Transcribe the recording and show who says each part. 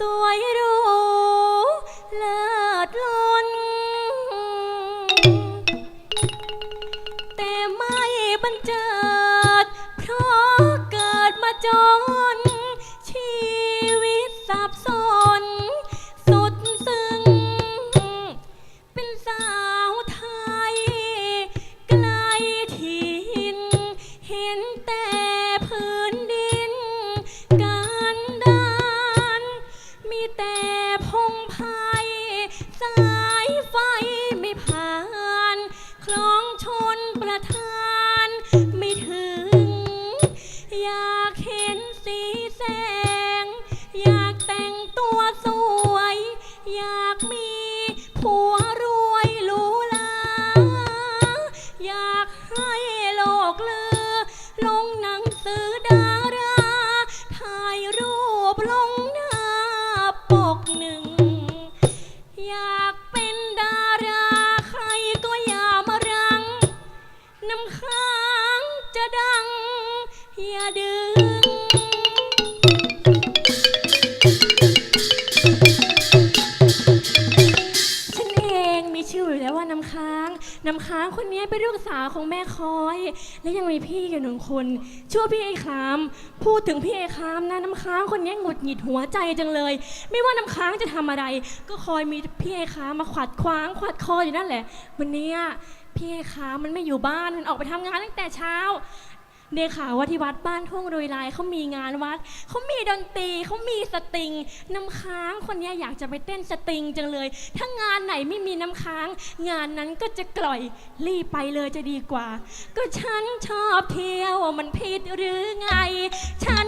Speaker 1: สวยรูเลิศล้น แต่ไม่บรรเจิ แต่พงไพยสายไฟไม่ผ่าน คลองชนประทานไม่ถึง อยากเห็นสีแสง อยากแต่งตัวสวย อยากมีผัวรวยหรูหราอยากให้โลกเลือลงหนังสือดาราถ่ายรูปลง น้ำค้างน้ำค้างคนนี้เป็นลูกสาวของแม่คอย และยังมีพี่อยู่หนึ่งคนชื่อว่าพี่ไอ้คาม พูดถึงพี่ไอ้คามนะน้ำค้างคนนี้หงุดหงิดหัวใจจังเลย ไม่ว่าน้ำค้างจะทำอะไร ก็คอยมีพี่ไอ้คามมาขวัดขวางขวัดคออยู่นั่นแหละ วันนี้พี่ไอ้คามมันไม่อยู่บ้านมันออกไปทำงานตั้งแต่เช้า เดข่าวว่าที่วัดบ้านทุ่งรุยลายเขามีงานวัดเขามีดนตรีเขามีสตริงน้ำค้างคนนี้อยากจะไปเต้นสตริงจังเลย ถ้างานไหนไม่มีน้ำค้าง งานนั้นก็จะกล่อยรีบไปเลยจะดีกว่า ก็ฉันชอบเที่ยวมันผิดหรือไง ฉัน